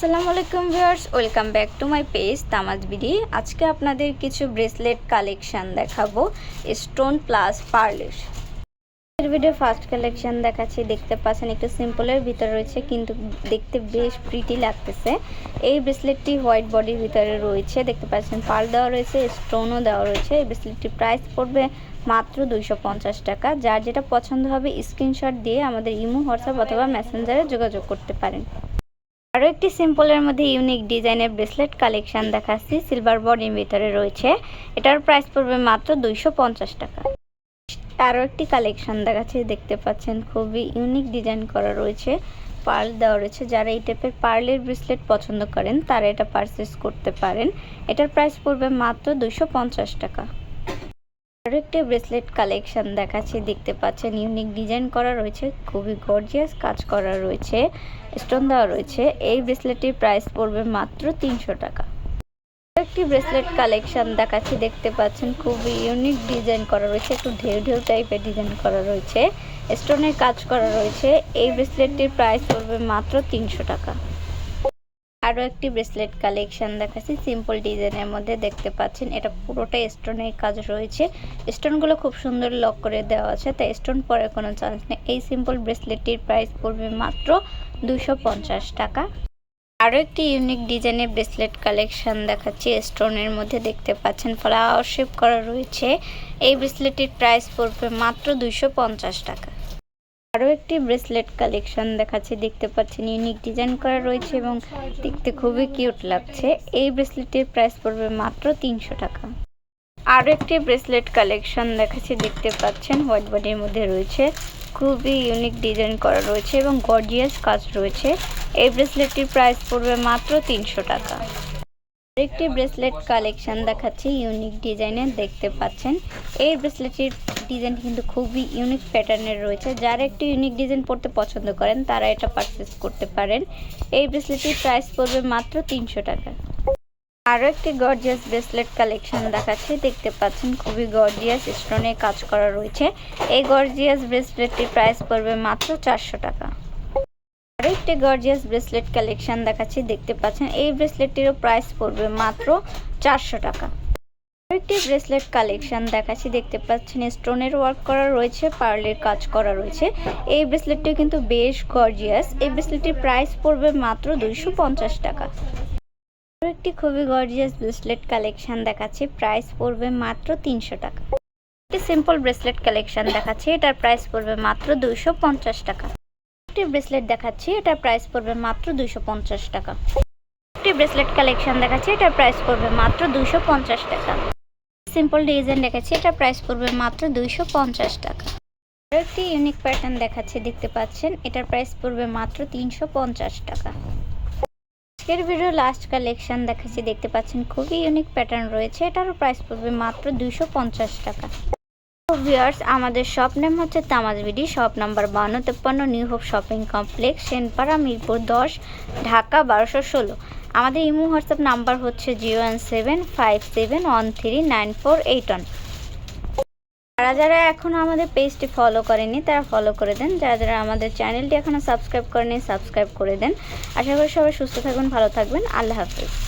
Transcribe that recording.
আসসালামু আলাইকুম viewers, welcome back to my page Tamaj BD. আজকে আপনাদের কিছু ব্রেসলেট কালেকশন দেখাবো, স্টোন প্লাস পার্লের ভিডিও ফার্স্ট কালেকশন দেখাচ্ছি, দেখতে পাচ্ছেন একটু সিম্পলের ভিতরে রয়েছে, কিন্তু দেখতে বেশ প্রিটি লাগতেছে। এই ব্রেসলেটটি হোয়াইট বডির ভিতরে রয়েছে, দেখতে পাচ্ছেন পার্ল দেওয়া রয়েছে, স্টোনও দেওয়া রয়েছে। এই ব্রেসলেটটির প্রাইস পড়বে মাত্র দুইশো পঞ্চাশ টাকা। যার যেটা পছন্দ হবে স্ক্রিনশট দিয়ে আমাদের ইমো, হোয়াটসঅ্যাপ অথবা মেসেঞ্জারে যোগাযোগ করতে পারেন। আরও একটি সিম্পলের মধ্যে ইউনিক ডিজাইনের ব্রেসলেট কালেকশন দেখাচ্ছি, সিলভার বডির ভিতরে রয়েছে। এটার প্রাইস পড়বে মাত্র দুইশো পঞ্চাশ টাকা। আরও একটি কালেকশন দেখাচ্ছি, দেখতে পাচ্ছেন খুবই ইউনিক ডিজাইন করা রয়েছে, পার্ল দেওয়া রয়েছে। যারা এই টাইপের পার্লের ব্রেসলেট পছন্দ করেন, তারা এটা পারচেস করতে পারেন। এটার প্রাইস পড়বে মাত্র পঞ্চাশ টাকা। আরও একটি ব্রেসলেট কালেকশন দেখাচ্ছি, দেখতে পাচ্ছেন, ইউনিক ডিজাইন করা রয়েছে, খুবই গর্জিয়াস কাজ করা রয়েছে স্টোন দেওয়া রয়েছে, এই ব্রেসলেটটির প্রাইস পড়বে মাত্র তিনশো টাকা। একটি ব্রেসলেট কালেকশন দেখাচ্ছি, দেখতে পাচ্ছেন, খুবই ইউনিক ডিজাইন করা রয়েছে, একটু ঢেউ ঢেউ টাইপের ডিজাইন করা রয়েছে স্টোনের কাজ করা রয়েছে, এই ব্রেসলেটটির প্রাইস পড়বে মাত্র তিনশো টাকা। আরও একটি ব্রেসলেট কালেকশন দেখাচ্ছি। সিম্পল ডিজাইনের মধ্যে দেখতে পাচ্ছেন। এটা পুরোটা স্টোনের কাজ রয়েছে। স্টোনগুলো খুব সুন্দর লক করে দেওয়া আছে। তাই স্টোন পরে কোনো চান্স নেই। এই সিম্পল ব্রেসলেটটির প্রাইস পড়বে মাত্র দুশো টাকা। আরও একটি ইউনিক ডিজাইনের ব্রেসলেট কালেকশন দেখাচ্ছি। স্টোনের মধ্যে দেখতে পাচ্ছেন ফ্লাওয়ার শেপ করা রয়েছে। এই ব্রেসলেটটির প্রাইস পড়বে মাত্র দুশো টাকা। আরও একটি ব্রেসলেট কালেকশন দেখাচ্ছি, দেখতে পাচ্ছেন ইউনিক ডিজাইন করা রয়েছে এবং দেখতে খুবই কিউট লাগছে। এই ব্রেসলেটের প্রাইস পড়বে মাত্র তিনশো টাকা। আরও একটি ব্রেসলেট কালেকশন দেখাচ্ছি, দেখতে পাচ্ছেন হোয়াইট বডির মধ্যে রয়েছে। খুবই ইউনিক ডিজাইন করা রয়েছে এবং গর্জিয়াস কাজ রয়েছে। এই ব্রেসলেটটির প্রাইস পড়বে মাত্র তিনশো টাকা। একটি ব্রেসলেট কালেকশন দেখাচ্ছি ইউনিক ডিজাইনের দেখতে পাচ্ছেন। এই ব্রেসলেটটির ডিজাইন কিন্তু খুবই ইউনিক প্যাটার্নের রয়েছে। যারা একটু ইউনিক ডিজাইন পড়তে পছন্দ করেন, তারা এটা পারচেস করতে পারেন। এই ব্রেসলেটটির প্রাইস পড়বে মাত্র তিনশো টাকা। আরও একটি গর্জিয়াস ব্রেসলেট কালেকশন দেখাচ্ছি। দেখতে পাচ্ছেন, খুবই গর্জিয়াস স্টোনে কাজ করা রয়েছে। এই গর্জিয়াস ব্রেসলেটটির প্রাইস পড়বে মাত্র চারশো টাকা। আরও একটি গর্জিয়াস ব্রেসলেট কালেকশন দেখাচ্ছি। দেখতে পাচ্ছেন, এই ব্রেসলেটটিরও প্রাইস পড়বে মাত্র চারশো টাকা। একটি ব্রেসলেট কালেকশন দেখাচ্ছি। দেখতে পাচ্ছেন স্টোনের ওয়ার্ক করা রয়েছে পার্লের কাজ করা রয়েছে। এই ব্রেসলেটটি কিন্তু বেশ গর্জিয়াস এই ব্রেসলেটটির প্রাইস পড়বে মাত্র দুইশো পঞ্চাশ টাকা। একটি খুবই গর্জিয়াস ব্রেসলেট কালেকশন দেখাচ্ছি। প্রাইস পড়বে মাত্র তিনশো টাকা। একটি সিম্পল ব্রেসলেট কালেকশন দেখাচ্ছি। এটার প্রাইস পড়বে মাত্র দুইশো পঞ্চাশ টাকা। একটি ব্রেসলেট দেখাচ্ছি। এটার প্রাইস পড়বে মাত্র দুইশো পঞ্চাশ টাকা। একটি ব্রেসলেট কালেকশন দেখাচ্ছি। এটার প্রাইস পড়বে মাত্র দুইশো পঞ্চাশ টাকা। সিম্পল ডিজাইন দেখাচ্ছি এটার প্রাইস পড়বে মাত্র দুইশো পঞ্চাশ টাকা। আরও একটি ইউনিক প্যাটার্ন দেখাচ্ছি, দেখতে পাচ্ছেন, এটার প্রাইস পড়বে মাত্র তিনশো পঞ্চাশ টাকা। আজকের ভিডিও লাস্ট কালেকশন দেখাচ্ছি, দেখতে পাচ্ছেন, খুবই ইউনিক প্যাটার্ন রয়েছে, এটারও প্রাইস পড়বে মাত্র দুইশো পঞ্চাশ টাকা। ভিউয়ার্স আমাদের শপ নেম হচ্ছে তামাজ বিডি শপ নাম্বার বান্ন তেপ্পান্ন new hope shopping complex Senpara, Mirpur দশ, ঢাকা বারোশো ষোলো। আমাদের ইমো হোয়াটসঅ্যাপ নাম্বার হচ্ছে zero one seven five seven one three nine four eight one. যারা যারা এখনও আমাদের পেজটি ফলো করেনি তারা ফলো করে দেন। যারা যারা আমাদের চ্যানেলটি এখনও সাবস্ক্রাইব করেনি সাবস্ক্রাইব করে দেন। আশা করি সবাই সুস্থ থাকবেন, ভালো থাকবেন। আল্লাহ হাফিজ।